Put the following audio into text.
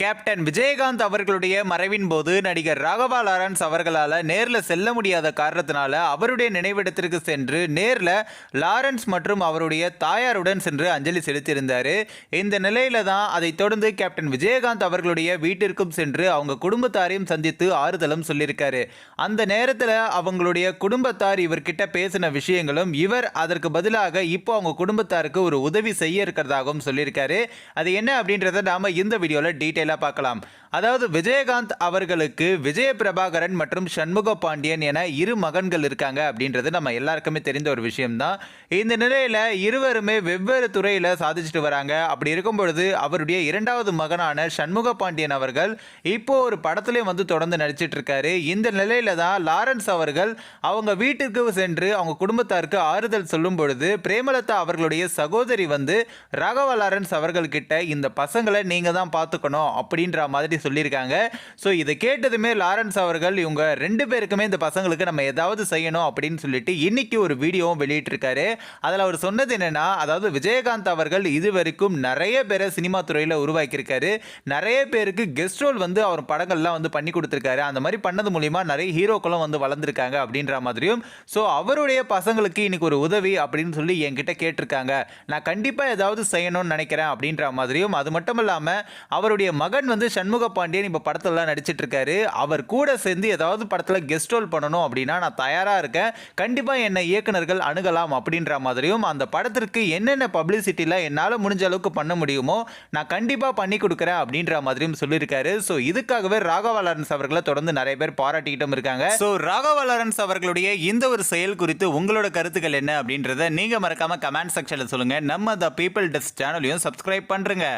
Captain Vijayakanth அவர்களுடைய மறைவின் போது நடிகர் ராகவா லாரன்ஸ் அவர்களால் நேரில் செல்ல முடியாத காரணத்தினால அவருடைய நினைவிடத்திற்கு சென்று நேரில் லாரன்ஸ் மற்றும் அவருடைய தாயாருடன் சென்று அஞ்சலி செலுத்தியிருந்தார். இந்த நிலையில தான் அதைத் தொடர்ந்து கேப்டன் விஜயகாந்த் அவர்களுடைய வீட்டிற்கும் சென்று அவங்க குடும்பத்தாரையும் சந்தித்து ஆறுதலும் சொல்லியிருக்காரு. அந்த நேரத்தில் அவங்களுடைய குடும்பத்தார் இவர்கிட்ட பேசின விஷயங்களும் இவர் அதற்கு பதிலாக இப்போ அவங்க குடும்பத்தாருக்கு ஒரு உதவி செய்ய இருக்கிறதாகவும் சொல்லியிருக்காரு. அது என்ன அப்படின்றத நாம இந்த வீடியோவில் டீட்டெயில் டீட்டெயிலாக பார்க்கலாம். அதாவது விஜயகாந்த் அவர்களுக்கு விஜய பிரபாகரன் மற்றும் சண்முக பாண்டியன் என இரு மகன்கள் இருக்காங்க அப்படின்றது நம்ம எல்லாருக்குமே தெரிந்த ஒரு விஷயம்தான். இந்த நிலையில் இருவருமே வெவ்வேறு துறையில் சாதிச்சுட்டு வராங்க. அப்படி இருக்கும் பொழுது அவருடைய இரண்டாவது மகனான சண்முக பாண்டியன் அவர்கள் இப்போ ஒரு படத்துலேயும் வந்து தொடர்ந்து நடிச்சிட்டு இருக்காரு. இந்த நிலையில தான் லாரன்ஸ் அவர்கள் அவங்க வீட்டிற்கு சென்று அவங்க குடும்பத்தாருக்கு ஆறுதல் சொல்லும் பொழுது பிரேமலதா அவர்களுடைய சகோதரி வந்து ராகவா லாரன்ஸ் அவர்கள்கிட்ட இந்த பசங்களை நீங்கள் தான் பார்த்துக்கணும் அப்படின்ற மாதிரி சொல்லியிருக்காங்க. ஸோ இதை கேட்டதுமே லாரன்ஸ் அவர்கள் இவங்க ரெண்டு பேருக்குமே இந்த பசங்களுக்கு நம்ம ஏதாவது செய்யணும் அப்படின்னு சொல்லிட்டு இன்னைக்கு ஒரு வீடியோவும் வெளியிட்டிருக்காரு. அதில் அவர் சொன்னது என்னென்னா அதாவது விஜயகாந்த் அவர்கள் இது வரைக்கும் நிறைய பேரை சினிமா துறையில் உருவாக்கியிருக்காரு. நிறைய பேருக்கு கெஸ்ட் ரோல் வந்து அவர் படங்கள்லாம் வந்து பண்ணி கொடுத்துருக்காரு. அந்த மாதிரி பண்ணது மூலிமா நிறைய ஹீரோக்களும் வந்து வளர்ந்துருக்காங்க அப்படின்ற மாதிரியும். ஸோ அவருடைய பசங்களுக்கு இன்னைக்கு ஒரு உதவி அப்படின்னு சொல்லி என்கிட்ட கேட்டிருக்காங்க. நான் கண்டிப்பாக ஏதாவது செய்யணும்னு நினைக்கிறேன் அப்படின்ற மாதிரியும். அது மட்டும் இல்லாமல் அவருடைய மகன் வந்து சண்முக பாண்டியன் இப்போ படத்துலலாம் நடிச்சிட்டு இருக்காரு அவர் கூட சேர்ந்து ஏதாவது படத்தில் கெஸ்ட் ரோல் பண்ணணும் அப்படின்னா நான் தயாராக இருக்கேன். கண்டிப்பாக என்னை இயக்குனர்கள் அணுகலாம் அப்படின்ற மாதிரியும் அந்த படத்திற்கு என்னென்ன பப்ளிசிட்டியில் என்னால் முடிஞ்ச அளவுக்கு பண்ண முடியுமோ நான் கண்டிப்பாக பண்ணி கொடுக்குறேன் அப்படின்ற மாதிரியும் சொல்லியிருக்காரு. ஸோ இதுக்காகவே ராகவா லாரன்ஸ் அவர்களை தொடர்ந்து நிறைய பேர் பாராட்டிக்கிட்டும் இருக்காங்க. ஸோ ராகவா லாரன்ஸ் அவர்களுடைய இந்த ஒரு செயல் குறித்து உங்களோட கருத்துக்கள் என்ன அப்படின்றத நீங்கள் மறக்காம கமெண்ட் செக்ஷனில் சொல்லுங்கள் நம்ம த பீப்புள் டெஸ்ட் சேனலையும் சப்ஸ்கிரைப் பண்ணுறேங்க